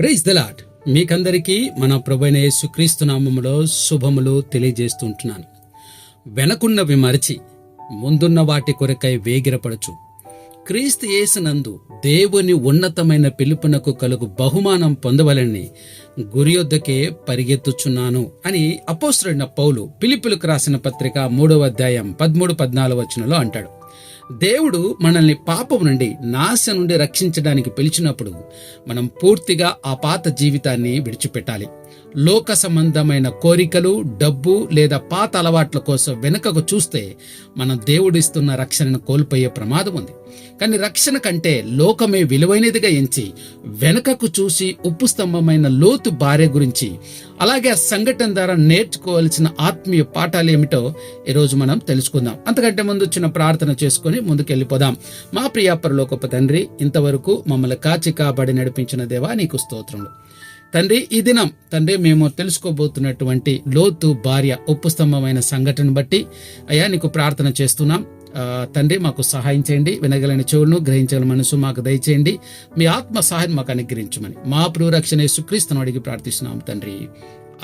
Praise దలాట్ మీకందరికీ మన ప్రభైన యేసుక్రీస్తు నామములో శుభములు తెలియజేస్తుంటున్నాను. వెనకున్నవి మరచి ముందున్న వాటి కొరకై వేగిరపడచు. క్రీస్తు యేసునందు దేవుని ఉన్నతమైన పిలుపునకు కలుగు బహుమానం పొందవలని గురియొద్దకే పరిగెత్తుచున్నాను అని అపోస్తుడైన పౌలు పిలిపులకు రాసిన పత్రిక మూడవ అధ్యాయం పదమూడు పద్నాలుగు వచనంలో అంటాడు. దేవుడు మనల్ని పాపం నుండి నాశ నుండి రక్షించడానికి పిలిచినప్పుడు మనం పూర్తిగా ఆ పాత జీవితాన్ని విడిచిపెట్టాలి. లోక సంబంధమైన కోరికలు డబ్బు లేదా పాత అలవాట్ల కోసం వెనుకకు చూస్తే మనం దేవుడిస్తున్న రక్షణను కోల్పోయే ప్రమాదం ఉంది. కానీ రక్షణ కంటే లోకమే విలువైనదిగా ఎంచి వెనుకకు చూసి ఉప్పు స్తంభమైన లోతు భార్య గురించి అలాగే ఆ సంఘటన ద్వారా నేర్చుకోవాల్సిన ఆత్మీయ పాఠాలు ఏమిటో ఈరోజు మనం తెలుసుకుందాం. అంతకంటే ముందు చిన్న ప్రార్థన చేసుకుని ముందుకెళ్ళిపోదాం. మా ప్రియాపరలోకపు తండ్రి ఇంతవరకు మమ్మల్ని కాచి కాబడి నడిపించిన దేవా నీకు స్తోత్రములు. తండ్రి ఈ దినం తండ్రి మేము తెలుసుకోబోతున్నటువంటి లోతు భార్య ఉప్పు స్తంభమైన సంఘటన బట్టి అయ్యా నీకు ప్రార్థన చేస్తున్నాం. తండ్రి మాకు సహాయం చేయండి. వినగలని చెవులను గ్రహించగల మనసు మాకు దయచేయండి. మీ ఆత్మ సహాయం మాకు అనుగ్రహించమని మా ప్రియరక్షణ సుక్రీస్తును అడిగి ప్రార్థిస్తున్నాం తండ్రి.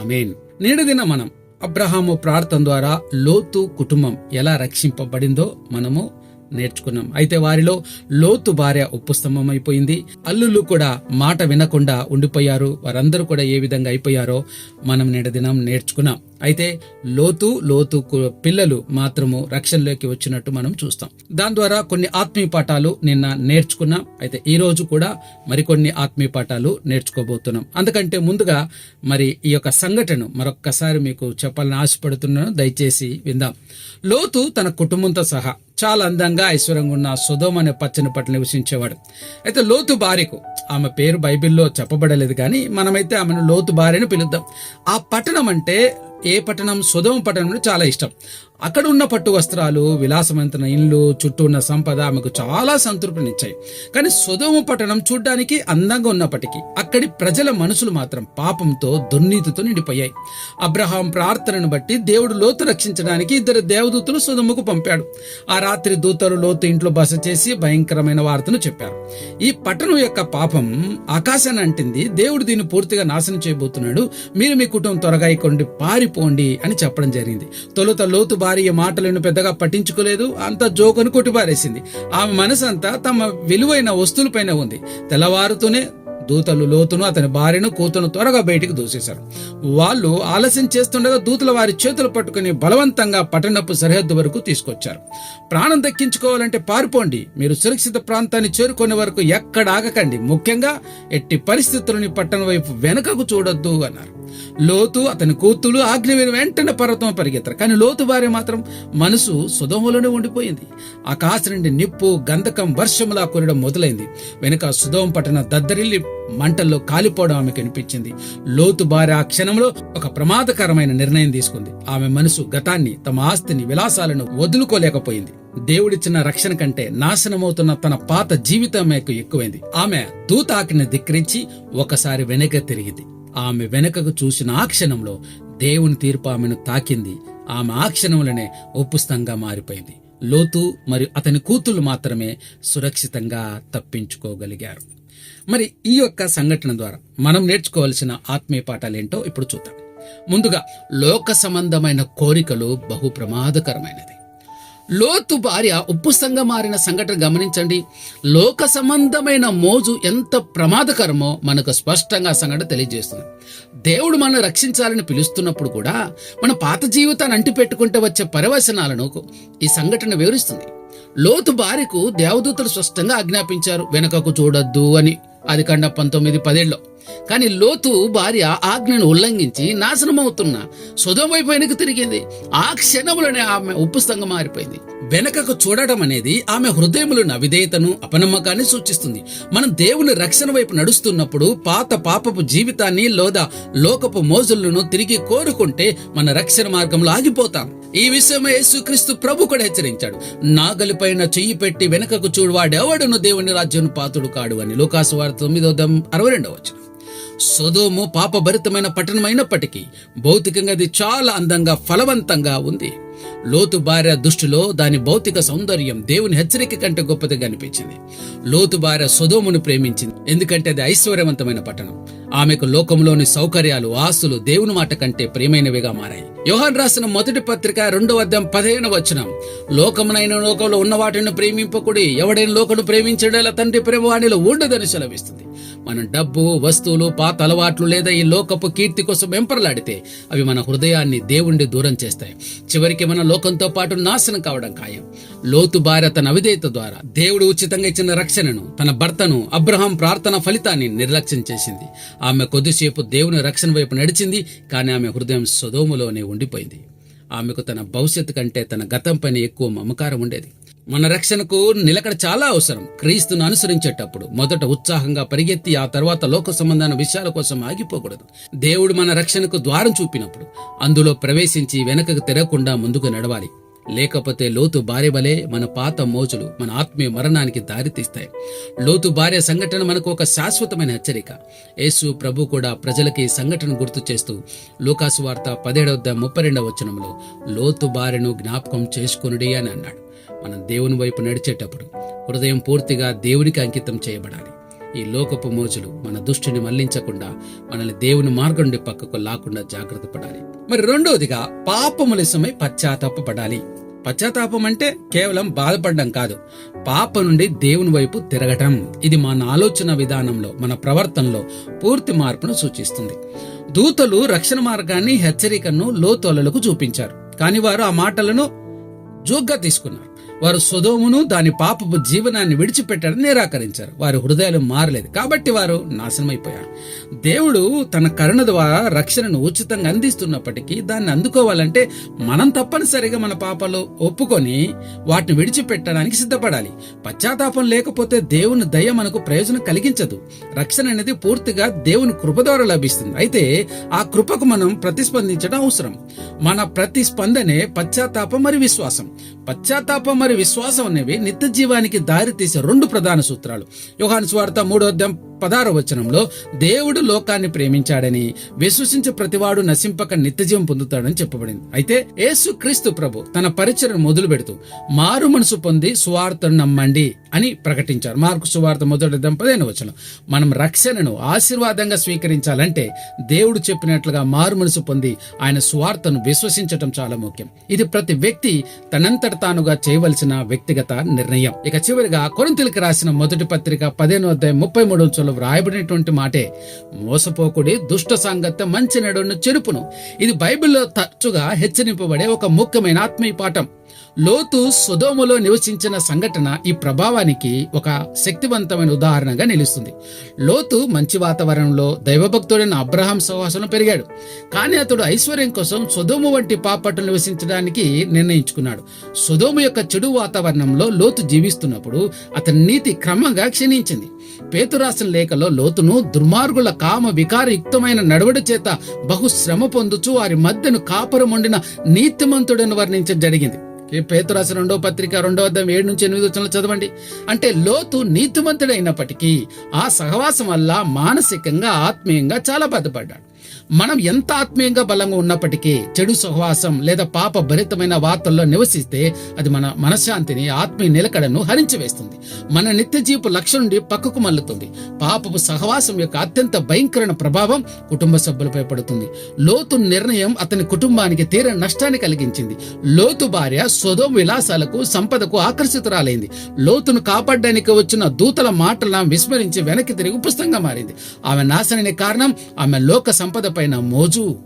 ఆమెన్. నేడు దిన మనం అబ్రహాము ప్రార్థన ద్వారా లోతు కుటుంబం ఎలా రక్షింపబడిందో మనము నేర్చుకున్నాం. అయితే వారిలో లోతు భార్య ఉప్పు స్తంభం అయిపోయింది. అల్లులు కూడా మాట వినకుండా ఉండిపోయారు. వారందరూ కూడా ఏ విధంగా అయిపోయారో మనం నిడదినం దినం నేర్చుకున్నాం. అయితే లోతు లోతు పిల్లలు మాత్రము రక్షణలోకి వచ్చినట్టు మనం చూస్తాం. దాని ద్వారా కొన్ని ఆత్మీయ పాఠాలు నిన్న నేర్చుకున్నాం అయితే ఈ రోజు కూడా మరికొన్ని ఆత్మీయ పాఠాలు నేర్చుకోబోతున్నాం. అందుకంటే ముందుగా మరి ఈ యొక్క సంఘటన మరొక్కసారి మీకు చెప్పాలని ఆశపడుతున్నాను. దయచేసి విందాం. లోతు తన కుటుంబంతో సహా చాలా అందంగా ఐశ్వర్యంగా ఉన్న సుధోమ్ అనే పచ్చని పట్ల నివసించేవాడు. అయితే లోతు భార్యకు ఆమె పేరు బైబిల్లో చెప్పబడలేదు కానీ మనమైతే ఆమెను లోతు భార్యను పిలుద్దాం. ఆ పట్టణం అంటే ఏ పట్టణం సుధమ పట్టణం అంటే చాలా ఇష్టం. అక్కడ ఉన్న పట్టు వస్త్రాలు విలాసవంతమైన ఇల్లు చుట్టూ ఉన్న సంపద ఆమెకు చాలా సంతృప్తినిచ్చాయి. కానీ సుధమ పట్టణం చూడ్డానికి అందంగా ఉన్నప్పటికీ అక్కడి ప్రజల మనసులు మాత్రం పాపంతో దుర్నీతితో నిండిపోయాయి. అబ్రహాం ప్రార్థనను బట్టి దేవుడు లోతు రక్షించడానికి ఇద్దరు దేవదూతలు సుధముకు పంపాడు. ఆ రాత్రి దూతలు లోతు ఇంట్లో బస చేసి భయంకరమైన వార్తను చెప్పారు. ఈ పట్టణం యొక్క పాపం ఆకాశాన్ని అంటింది. దేవుడు దీన్ని పూర్తిగా నాశనం చేయబోతున్నాడు. మీరు మీ కుటుంబం త్వరగా ఇక్కడి పారిపోండి అని చెప్పడం జరిగింది. తొలుత లోతు భార్య మాటలను పెద్దగా పట్టించుకోలేదు. అంత జోకును కొట్టిపారేసింది. ఆమె మనసంతా తమ విలువైన వస్తువులపైన ఉంది. తెల్లవారుతూనే దూతలు లోతును అతని భార్యను కూతును త్వరగా బయటికి దూసేశారు. వాళ్ళు ఆలస్యం చేస్తుండగా దూతల వారి చేతులు పట్టుకుని బలవంతంగా పట్టణపు సరిహద్దు వరకు తీసుకొచ్చారు. ప్రాణం దక్కించుకోవాలంటే పారిపోండి. మీరు సురక్షిత ప్రాంతాన్ని చేరుకునే వరకు ఎక్కడ ఆగకండి. ముఖ్యంగా ఎట్టి పరిస్థితులని పట్టణం వైపు వెనుకకు చూడొద్దు అన్నారు. లోతు అతని కూతులు ఆజ్ఞ మీద వెంటనే పర్వతం పరిగెత్తారు. కానీ లోతు భార్య మాత్రం మనసు సుధోమలోనే ఉండిపోయింది. ఆకాశం నుండి నిప్పు గంధకం వర్షములా కురడం మొదలైంది. వెనుక సుధోం పట్టణ దద్దరిల్లి మంటల్లో కాలిపోవడం ఆమె కనిపించింది లోతు భార్య ఆ క్షణంలో ఒక ప్రమాదకరమైన నిర్ణయం తీసుకుంది. ఆమె మనసు గతాన్ని తమ ఆస్తిని విలాసాలను వదులుకోలేకపోయింది. దేవుడిచ్చిన రక్షణ కంటే నాశనమవుతున్న తన పాత జీవితం ఎక్కువైంది. ఆమె దూతాకిని ధిక్కరించి ఒకసారి వెనక తిరిగింది. ఆమె వెనకకు చూసిన ఆ క్షణంలో దేవుని తీర్పు ఆమెను తాకింది. ఆమె ఆ క్షణంలోనే ఉప్పుస్తంగా మారిపోయింది. లోతు మరియు అతని కూతుళ్ళు మాత్రమే సురక్షితంగా తప్పించుకోగలిగారు. మరి ఈ యొక్క సంఘటన ద్వారా మనం నేర్చుకోవాల్సిన ఆత్మీయ పాఠాలేంటో ఇప్పుడు చూద్దాం. ముందుగా లోక సంబంధమైన కోరికలు బహు ప్రమాదకరమైనది. లోతు భార్య ఉప్పుసంగా మారిన సంఘటన గమనించండి. లోక సంబంధమైన మోజు ఎంత ప్రమాదకరమో మనకు స్పష్టంగా సంఘటన తెలియజేస్తుంది. దేవుడు మనం రక్షించాలని పిలుస్తున్నప్పుడు కూడా మన పాత జీవితాన్ని అంటిపెట్టుకుంటే వచ్చే పరవశనాలను ఈ సంఘటన వివరిస్తుంది. లోతు భార్యకు దేవదూతలు స్పష్టంగా ఆజ్ఞాపించారు. వెనకకు చూడొద్దు అని. అది కండ పంతొమ్మిది పదేళ్ళలో కానీ లోతు భార్య ఆజ్ఞను ఉల్లంఘించి నాశనమవుతున్న సుధం వైపు వెనక్కి తిరిగింది. ఆ క్షణంలోనే ఆమె ఉప్పుస్తంగా మారిపోయింది. వెనకకు చూడడం అనేది ఆమె హృదయములు నవిధేయతను అపనమ్మకాన్ని సూచిస్తుంది. మనం దేవుని రక్షణ వైపు నడుస్తున్నప్పుడు పాత పాపపు జీవితాన్ని లోదా లోకపు మోజులను తిరిగి కోరుకుంటే మన రక్షణ మార్గంలో ఆగిపోతాం. ఈ విషయం యేసుక్రీస్తు ప్రభు కూడా హెచ్చరించాడు. నాగలిపైన చెయ్యి పెట్టి వెనకకు చూడు వాడెవడును? దేవుని రాజ్యం పాతుడు కాడు అని. లోకాసు వార్త తొమ్మిదో అరవై రెండవ వచనం. సొదోము పాపభరితమైన పట్టణమైనప్పటికీ భౌతికంగా అది చాలా అందంగా ఫలవంతంగా ఉంది. లోతు భార్య దృష్టిలో దాని భౌతిక సౌందర్యం దేవుని హెచ్చరిక కంటే గొప్పదిగా అనిపించింది. లోతు భార్య సొదోమును ప్రేమించింది. ఎందుకంటే అది ఐశ్వర్యవంతమైన పట్టణం. ఆమెకు లోకంలోని సౌకర్యాలు ఆస్తులు దేవుని మాట కంటే ప్రియమైనవిగా మారాయి. యోహాన్ రాసిన మొదటి పత్రిక రెండవ అధ్యాయం పదిహేను వచనం. లోకమునైన లోకంలో ఉన్న వాటిని ప్రేమింపకుడి ఎవడైన లోకను ప్రేమించడేలా తండ్రి ప్రేమ వాణిలో ఉండదని సెలవిస్తుంది. మనం డబ్బు వస్తువులు పాత అలవాట్లు లేదా ఈ లోకపు కీర్తి కోసం వెంపరలాడితే అవి మన హృదయాన్ని దేవుణ్ణి దూరం చేస్తాయి. చివరికి మన లోకంతో పాటు నాశనం కావడం ఖాయం. లోతు భార్య తన అవిధేయత ద్వారా దేవుడు ఉచితంగా ఇచ్చిన రక్షణను తన భర్తను అబ్రహాం ప్రార్థన ఫలితాన్ని నిర్లక్ష్యం చేసింది. ఆమె కొద్దిసేపు దేవుని రక్షణ వైపు నడిచింది కానీ ఆమె హృదయం సుధోములోనే ఉండిపోయింది. ఆమెకు తన భవిష్యత్తు కంటే తన గతం పైన ఎక్కువ మమకారం ఉండేది. మన రక్షణకు నిలకడ చాలా అవసరం. క్రీస్తును అనుసరించేటప్పుడు మొదట ఉత్సాహంగా పరిగెత్తి ఆ తర్వాత లోక సంబంధమైన విషయాల కోసం ఆగిపోకూడదు. దేవుడు మన రక్షణకు ద్వారం చూపినప్పుడు అందులో ప్రవేశించి వెనకకు తిరగకుండా ముందుకు నడవాలి. లేకపోతే లోతు భార్య వలె మన పాత మోజులు మన ఆత్మీయ మరణానికి దారితీస్తాయి. లోతు భార్య సంఘటన మనకు ఒక శాశ్వతమైన హెచ్చరిక. యేసు ప్రభు కూడా ప్రజలకి సంఘటన గుర్తు చేస్తూ లూకాసు వార్త పదిహేడవ ముప్పై రెండవ వచనంలో లోతు భార్యను జ్ఞాపకం చేసుకునుడి అని అన్నాడు. మనం దేవుని వైపు నడిచేటప్పుడు హృదయం పూర్తిగా దేవునికి అంకితం చేయబడాలి. ఈ లోకపు మోజులు మన దృష్టిని మళ్ళించకుండా మనల్ని దేవుని మార్గం నుండి పక్కకు లాకుండా జాగ్రత్త పడాలి. మరి రెండవదిగా పాపములిసమై పశ్చాత్తాపపడాలి పశ్చాత్తాపం అంటే కేవలం బాధపడడం కాదు పాప నుండి దేవుని వైపు తిరగటం. ఇది మన ఆలోచన విధానంలో మన ప్రవర్తనలో పూర్తి మార్పును సూచిస్తుంది. దూతలు రక్షణ మార్గాన్ని హెచ్చరికను లోతోలలకు చూపించారు. కానీ వారు ఆ మాటలను జోగ్గా తీసుకున్నారు. వారు సుధోమును దాని పాపపు జీవనాన్ని విడిచిపెట్టడం నిరాకరించారు. వారి హృదయాలు మారలేదు. కాబట్టి వారు నాశనమైపోయారు. దేవుడు తన కరుణ ద్వారా రక్షణను ఉచితంగా అందిస్తున్నప్పటికీ దాన్ని అందుకోవాలంటే మనం తప్పనిసరిగా మన పాపాలు ఒప్పుకొని వాటిని విడిచిపెట్టడానికి సిద్ధపడాలి. పశ్చాత్తాపం లేకపోతే దేవుని దయ మనకు ప్రయోజనం కలిగించదు. రక్షణ అనేది పూర్తిగా దేవుని కృప ద్వారా లభిస్తుంది. అయితే ఆ కృపకు మనం ప్రతిస్పందించడం అవసరం. మన ప్రతిస్పందనే పశ్చాత్తాపం మరియు విశ్వాసం. పశ్చాత్తాపం మరియు విశ్వాసం అనేవి నిత్య జీవానికి దారి తీసే రెండు ప్రధాన సూత్రాలు. యోహాను స్వార్థ మూడో అధ్యాయం పదార వచనంలో దేవుడు లోకాన్ని ప్రేమించాడని విశ్వసించే ప్రతివాడు నశింపక నిత్యజీవం పొందుతాడని చెప్పబడింది. అయితే యేసు క్రీస్తు ప్రభు తన పరిచయను మొదలు పెడుతూ మారు మనసు పొంది సువార్తను నమ్మండి అని ప్రకటించారు. మార్కు సువార్త మొదటి దంపదైన వచనం. మనం రక్షణను ఆశీర్వాదంగా స్వీకరించాలంటే దేవుడు చెప్పినట్లుగా మారు మనసు పొంది ఆయన సువార్తను విశ్వసించటం చాలా ముఖ్యం. ఇది ప్రతి వ్యక్తి తనంతట తానుగా చేయవలసిన వ్యక్తిగత నిర్ణయం. ఇక చివరిగా కొరింతలకు రాసిన మొదటి పత్రిక పదిహేను అధ్యాయం ముప్పై మూడు వంచులో వ్రాయబడినటువంటి మాటే. మోసపోకుడి దుష్ట సాంగత్యం మంచి నడును చెరుపును. ఇది బైబిల్లో తరచుగా హెచ్చరింపబడే ఒక ముఖ్యమైన ఆత్మీయ పాఠం. లోతు సుధోములో నివసించిన సంఘటన ఈ ప్రభావానికి ఒక శక్తివంతమైన ఉదాహరణగా నిలుస్తుంది. లోతు మంచి వాతావరణంలో దైవభక్తుడైన అబ్రహాం సహవాసంలో పెరిగాడు. కానీ అతడు ఐశ్వర్యం కోసం సుధోము వంటి పాపట్లు నివసించడానికి నిర్ణయించుకున్నాడు. సుధోము యొక్క చెడు వాతావరణంలో లోతు జీవిస్తున్నప్పుడు అతని నీతి క్రమంగా క్షీణించింది. పేతురాసిన లేఖలో లోతును దుర్మార్గుల కామ వికారయుక్తమైన నడవడి చేత బహుశ్రమ పొందుచు వారి మధ్యను కాపురమండిన నీతిమంతుడని వర్ణించడం జరిగింది. ఈ పేతు రాసిన రెండో పత్రిక రెండో అర్థం ఏడు నుంచి ఎనిమిది వచ్చిన చదవండి. అంటే లోతు నీతిమంతుడైనప్పటికీ ఆ సహవాసం వల్ల మానసికంగా ఆత్మీయంగా చాలా బాధపడ్డాడు. మనం ఎంత ఆత్మీయంగా బలంగా ఉన్నప్పటికీ చెడు సహవాసం లేదా పాప భరితమైన వార్తల్లో నివసిస్తే అది మన మనశ్శాంతిని ఆత్మీయ నిలకడను హరించి వేస్తుంది మన నిత్య జీపు లక్ష్యం నుండి పక్కకు మల్లుతుంది పాపపు సహవాసం యొక్క అత్యంత భయంకరమైన ప్రభావం కుటుంబ సభ్యులపై పడుతుంది. లోతు నిర్ణయం అతని కుటుంబానికి తీర నష్టాన్ని కలిగించింది. లోతు భార్య స్వదోం విలాసాలకు సంపదకు ఆకర్షితురాలైంది. లోతును కాపాడడానికి వచ్చిన దూతల మాటలను విస్మరించి వెనక్కి తిరిగి పుస్తకంగా మారింది. ఆమె నాశనానికి కారణం ఆమె లోక సంపద పైన మోజు.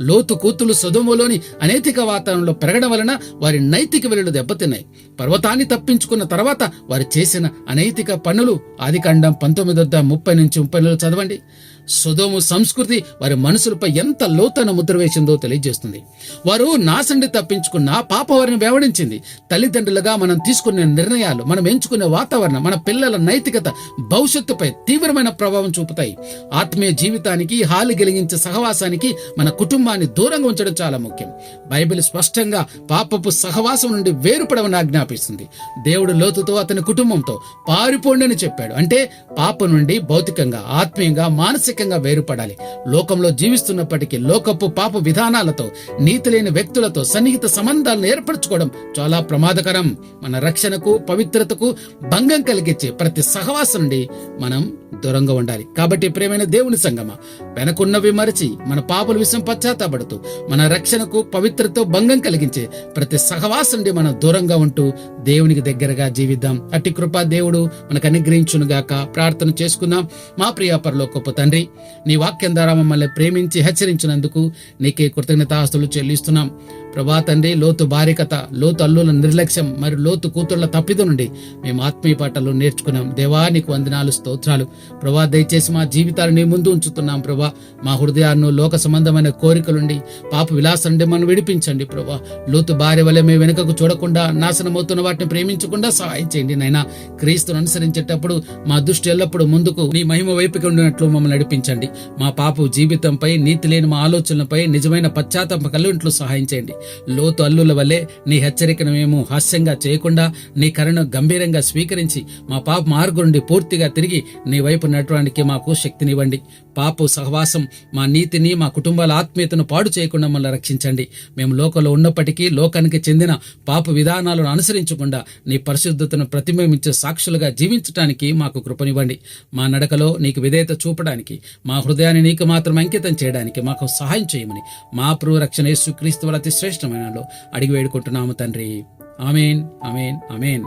లోతు కూతులు సొదుములోని అనైతిక వాతావరణంలో పెరగడం వలన వారి నైతిక విలువలు దెబ్బతిన్నాయి. పర్వతాన్ని తప్పించుకున్న తర్వాత వారు చేసిన అనైతిక పనులు ఆదికాండం పంతొమ్మిది వద్ద ముప్పై నుంచి ముప్పై నెలలు చదవండి. సుధోము సంస్కృతి వారి మనసులపై ఎంత లోతైన ముద్ర వేసిందో తెలియజేస్తుంది. వారు నాసండి తప్పించుకున్న పాప వారిని వెవడించింది తల్లిదండ్రులుగా మనం తీసుకునే నిర్ణయాలు మనం ఎంచుకునే వాతావరణం మన పిల్లల నైతికత భవిష్యత్తుపై తీవ్రమైన ప్రభావం చూపుతాయి. ఆత్మీయ జీవితానికి హాలి గెలిగించే సహవాసానికి మన కుటుంబాన్ని దూరంగా ఉంచడం చాలా ముఖ్యం. బైబిల్ స్పష్టంగా పాపపు సహవాసం నుండి వేరుపడవని ఆజ్ఞాపిస్తుంది. దేవుడు లోతుతో అతని కుటుంబంతో పారిపోండి అని చెప్పాడు. అంటే పాప నుండి భౌతికంగా ఆత్మీయంగా మానసిక ప్రత్యేకంగా వేరుపడాలి. లోకంలో జీవిస్తున్నప్పటికీ లోకపు పాప విధానాలతో నీతి లేని వ్యక్తులతో సన్నిహిత సంబంధాలను ఏర్పరచుకోవడం చాలా ప్రమాదకరం. మన రక్షణకు పవిత్రతకు భంగం కలిగించే ప్రతి సహవాసం నుండి మనం దూరంగా ఉండాలి. కాబట్టి ప్రేమైన దేవుని సంగమ వెనకున్నవి మరచి మన పాపల విషయం పశ్చాత్తాపడుతూ మన రక్షణకు పవిత్రతో భంగం కలిగించే ప్రతి సహవాసం నుండి మనం దూరంగా ఉంటూ దేవునికి దగ్గరగా జీవిద్దాం. అట్టి కృపా దేవుడు మనకు అనుగ్రహించునుగాక. ప్రార్థన చేసుకుందాం. మా ప్రియ పరలోకపు తండ్రి నీ వాక్యం ద్వారా మమ్మల్ని ప్రేమించి హెచ్చరించినందుకు నీకే కృతజ్ఞతాస్తులు చెల్లిస్తున్నాం. ప్రభా తండ్రి లోతు బారికత లోతు అల్లుల నిర్లక్ష్యం మరి లోతు కూతుళ్ళ తప్పిద నుండి మేము ఆత్మీయ పాటలు నేర్చుకున్నాం. దేవా నీకు వందనాలు స్తోత్రాలు. ప్రభా దయచేసి మా జీవితాలు నీ ముందు ఉంచుతున్నాం ప్రభా. మా హృదయాన్ని లోక సంబంధమైన కోరికలుండి పాప విలాసం నుండి మనం విడిపించండి ప్రభా. లోతు భార్య వల్ల మేము వెనుకకు చూడకుండా నాశనమవుతున్న వాటిని ప్రేమించకుండా సహాయం చేయండి నైనా క్రీస్తును అనుసరించేటప్పుడు మా దృష్టి ఎల్లప్పుడూ ముందుకు నీ మహిమ వైపుకి ఉండినట్లు మమ్మల్ని నడిపించండి. మా పాపు జీవితంపై నీతి లేని మా ఆలోచనలపై నిజమైన పశ్చాత్తాప కలిగినట్లు సహాయం చేయండి. లోతు అల్లుల వల్లే నీ హెచ్చరికను మేము హాస్యంగా చేయకుండా నీ కరుణ గంభీరంగా స్వీకరించి మా పాప మార్గం నుండి పూర్తిగా తిరిగి నీ వైపు నడవడానికి మాకు శక్తినివ్వండి. పాపు సహవాసం మా నీతిని మా కుటుంబాల ఆత్మీయతను పాడు చేయకుండా మమ్మల్ని రక్షించండి. మేము లోకంలో ఉన్నప్పటికీ లోకానికి చెందిన పాప విధానాలను అనుసరించకుండా నీ పరిశుద్ధతను ప్రతిబింబించే సాక్షులుగా జీవించడానికి మాకు కృపనివ్వండి. మా నడకలో నీకు విధేయత చూపడానికి మా హృదయాన్ని నీకు మాత్రం అంకితం చేయడానికి మాకు సహాయం చేయమని మా ప్రభు రక్షణ యేసుక్రీస్తు అతి శ్రేష్టమైన అడిగి వేడుకుంటున్నాము తండ్రి. Amen amen amen.